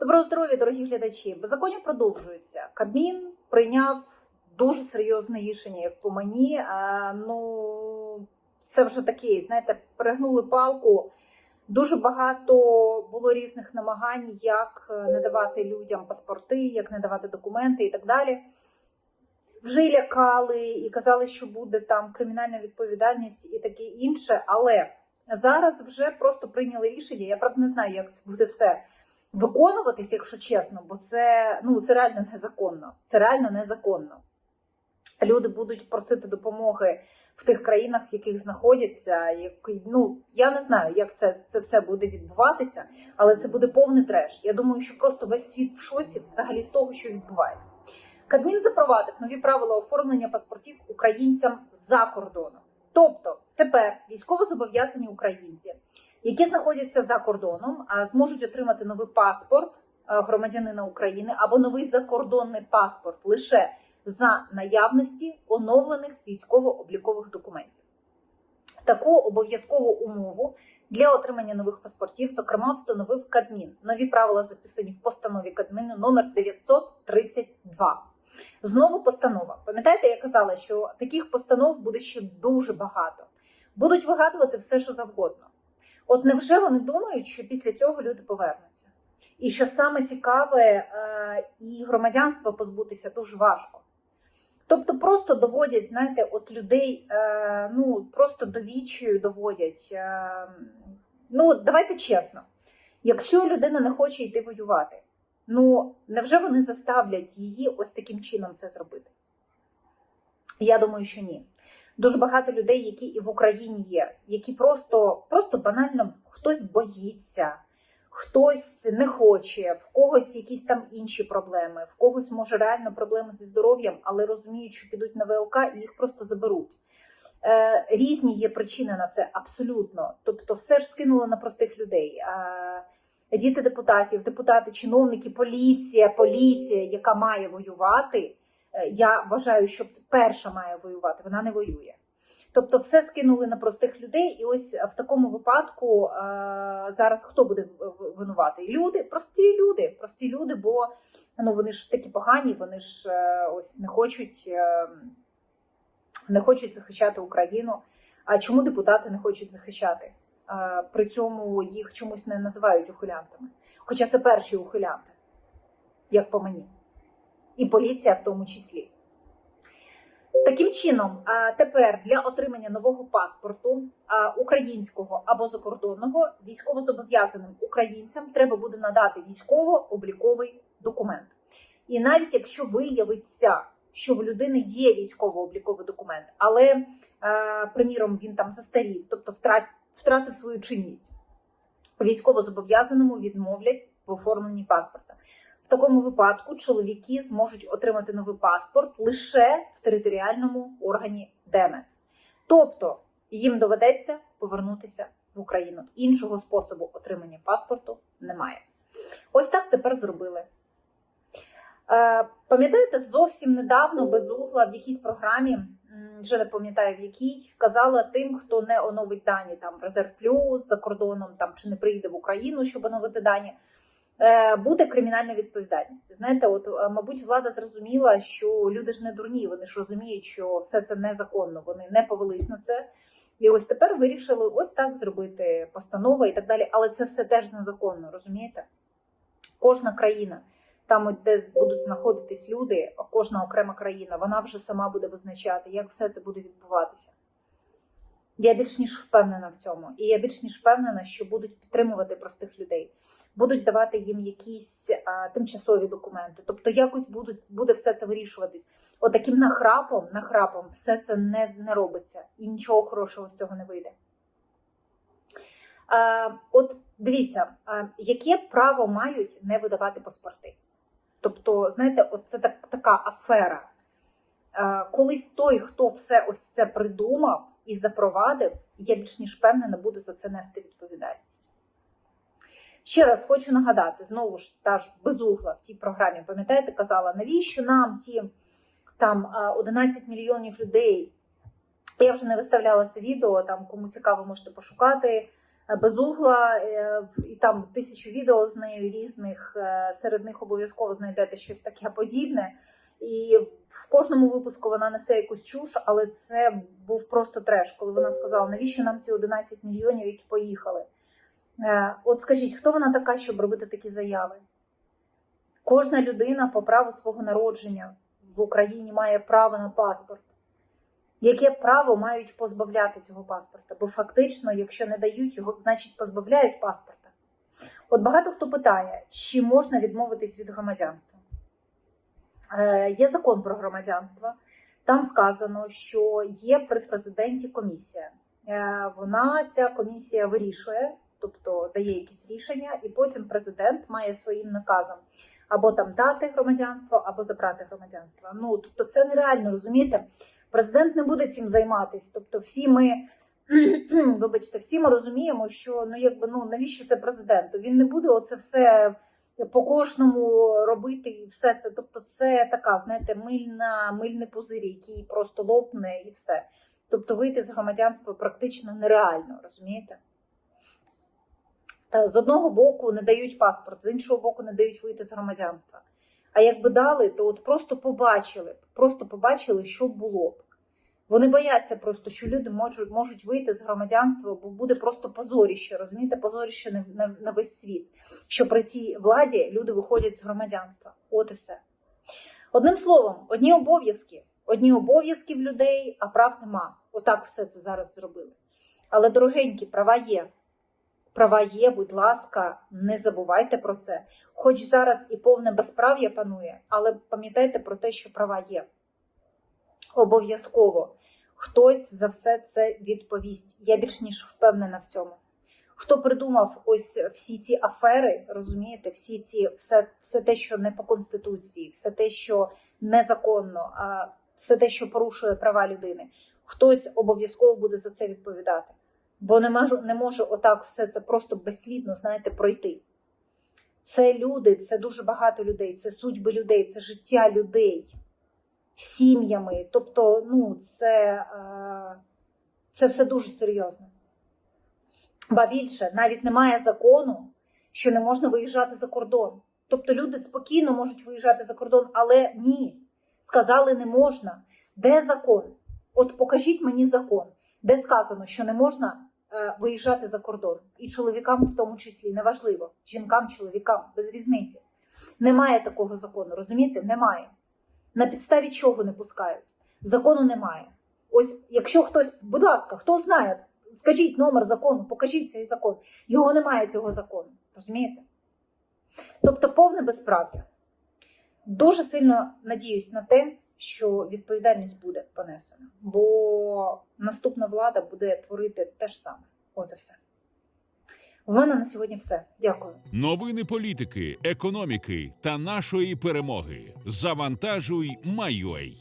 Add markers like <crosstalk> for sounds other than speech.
Доброго здоров'я, дорогі глядачі. Беззаконня продовжується. Кабмін прийняв дуже серйозне рішення, як по мені. А, ну, це вже таке, знаєте, перегнули палку. Дуже багато було різних намагань, як е, не давати людям паспорти, як не давати документи і так далі. Вже лякали і казали, що буде там кримінальна відповідальність і таке інше. Але зараз вже просто прийняли рішення. Я правда не знаю, як це буде все виконуватись, якщо чесно, бо це ну це реально незаконно. Це реально незаконно. Люди будуть просити допомоги в тих країнах, в яких знаходяться. Які, ну я не знаю, як це, це все буде відбуватися, але це буде повний треш. Я думаю, що просто весь світ в шоці взагалі з того, що відбувається. Кабмін запровадив нові правила оформлення паспортів українцям за кордоном. Тобто тепер військовозобов'язані українці, які знаходяться за кордоном, зможуть отримати новий паспорт громадянина України або новий закордонний паспорт лише за наявності оновлених військово-облікових документів. Таку обов'язкову умову для отримання нових паспортів, зокрема, встановив Кабмін. Нові правила записані в постанові Кабміну номер 932. Знову постанова. Пам'ятаєте, я казала, що таких постанов буде ще дуже багато. Будуть вигадувати все, що завгодно. От невже вони думають, що після цього люди повернуться? І що саме цікаве, е, і громадянства позбутися дуже важко. Тобто просто доводять, знаєте, от людей, е, ну просто до відчаю доводять. Е, ну, давайте чесно, якщо людина не хоче йти воювати, ну невже вони заставлять її ось таким чином це зробити? Я думаю, що ні. Дуже багато людей, які і в Україні є, які просто, просто банально хтось боїться, хтось не хоче, в когось якісь там інші проблеми, в когось може реально проблеми зі здоров'ям, але розуміють, що підуть на ВЛК і їх просто заберуть. Е, різні є причини на це абсолютно. Тобто, все ж скинуло на простих людей. Е, діти депутатів, депутати, чиновники, поліція, поліція, яка має воювати. Е, Я вважаю, що перша має воювати, вона не воює. Тобто, все скинули на простих людей, і ось в такому випадку е, зараз хто буде в- винуватий? Люди, прості люди, прості люди, бо ну вони ж такі погані, вони ж е, ось не хочуть, е, не хочуть захищати Україну. А чому депутати не хочуть захищати? Е, При цьому їх чомусь не називають ухилянтами. Хоча це перші ухилянти, як по мені, і поліція в тому числі. Таким чином, тепер для отримання нового паспорту українського або закордонного військовозобов'язаним українцям треба буде надати військово-обліковий документ. І навіть якщо виявиться, що в людини є військово-обліковий документ, але, приміром, він там застарів, тобто втратив свою чинність, військовозобов'язаному відмовлять в оформленні паспорта. В такому випадку чоловіки зможуть отримати новий паспорт лише в територіальному органі ДМС. Тобто їм доведеться повернутися в Україну. Іншого способу отримання паспорту немає. Ось так тепер зробили. Е, Пам'ятаєте, зовсім недавно безугла в якійсь програмі, вже не пам'ятаю в якій, казала тим, хто не оновить дані там резерв плюс за кордоном, там чи не приїде в Україну, щоб оновити дані. Е, буде кримінальна відповідальність. Знаєте, от е, мабуть, влада зрозуміла, що люди ж не дурні, вони ж розуміють, що все це незаконно, вони не повелись на це. І ось тепер вирішили ось так зробити постанова і так далі. Але це все теж незаконно, розумієте? Кожна країна, там, де будуть знаходитись люди, кожна окрема країна, вона вже сама буде визначати, як все це буде відбуватися. Я більш ніж впевнена в цьому, і я більш ніж впевнена, що будуть підтримувати простих людей, будуть давати їм якісь а, тимчасові документи. Тобто, якось будуть буде все це вирішуватись. Отаким нахрапом, нахрапом, все це не, не робиться, і нічого хорошого з цього не вийде. От дивіться, яке право мають не видавати паспорти? Тобто, знаєте, от це так, така афера. Колись той, хто все ось це придумав і запровадив, я більш ніж впевнена, буде за це нести відповідальність. Ще раз хочу нагадати: знову ж та ж безугла в тій програмі, пам'ятаєте, казала, навіщо нам ті там е, 11 мільйонів людей. Я вже не виставляла це відео, там кому цікаво, можете пошукати. Е, Безугла, е, і там тисячу відео з нею різних. е, Серед них обов'язково знайдете щось таке подібне. І в кожному випуску вона несе якусь чуш, але це був просто треш, коли вона сказала, навіщо нам ці 11 мільйонів, які поїхали. Е, От скажіть, хто вона така, щоб робити такі заяви? Кожна людина по праву свого народження в Україні має право на паспорт. Яке право мають позбавляти цього паспорта? Бо фактично, якщо не дають його, значить позбавляють паспорта. От багато хто питає, чи можна відмовитись від громадянства. Е, Є закон про громадянство. Там сказано, що є при президенті комісія. Е, Вона ця комісія вирішує, тобто дає якісь рішення, і потім президент має своїм наказом або там дати громадянство, або забрати громадянство. Ну тобто, це нереально розумієте. Президент не буде цим займатися. Тобто, всі ми, <clears throat> вибачте, всі ми розуміємо, що ну якби ну навіщо це президенту? Він не буде оце все по кожному робити і все це. Тобто, це така, знаєте, мильна, мильний пузир, який просто лопне і все. Тобто, вийти з громадянства практично нереально, розумієте? Е, З одного боку не дають паспорт, з іншого боку, не дають вийти з громадянства. А якби дали, то от просто побачили, просто побачили, що було б. Вони бояться просто, що люди можуть, можуть вийти з громадянства, бо буде просто позоріще, розумієте, позоріще на, на, на весь світ. Що при цій владі люди виходять з громадянства. От і все. Одним словом, одні обов'язки, одні обов'язки в людей, а прав нема. Отак все це зараз зробили. Але, дорогенькі, права є. Права є, будь ласка, не забувайте про це. Хоч зараз і повне безправ'я панує, але пам'ятайте про те, що права є. Обов'язково хтось за все це відповість. Я більш ніж впевнена в цьому. Хто придумав ось всі ці афери, розумієте, всі ці все, все те, що не по конституції, все те, що незаконно, все те, що порушує права людини, хтось обов'язково буде за це відповідати. Бо не можу, не може отак все це просто безслідно, знаєте, пройти. Це люди, це дуже багато людей, це судьби людей, це життя людей сім'ями. Тобто, ну, це, е, це все дуже серйозно. Ба більше, навіть немає закону, що не можна виїжджати за кордон. Тобто люди спокійно можуть виїжджати за кордон, але ні, сказали, не можна. Де закон? От покажіть мені закон, де сказано, що не можна виїжджати за кордон. І чоловікам в тому числі, неважливо, жінкам, чоловікам, без різниці. Немає такого закону, розумієте? Немає. На підставі чого не пускають? Закону немає. Ось, якщо хтось, будь ласка, хто знає, скажіть номер закону, покажіть цей закон. Його немає цього закону. Розумієте? Тобто повне безправ'я. Дуже сильно надіюсь на те, що відповідальність буде понесена, бо наступна влада буде творити те ж саме. От і все. У мене на сьогодні все. Дякую. Новини політики, економіки та нашої перемоги. Завантажуй, майой.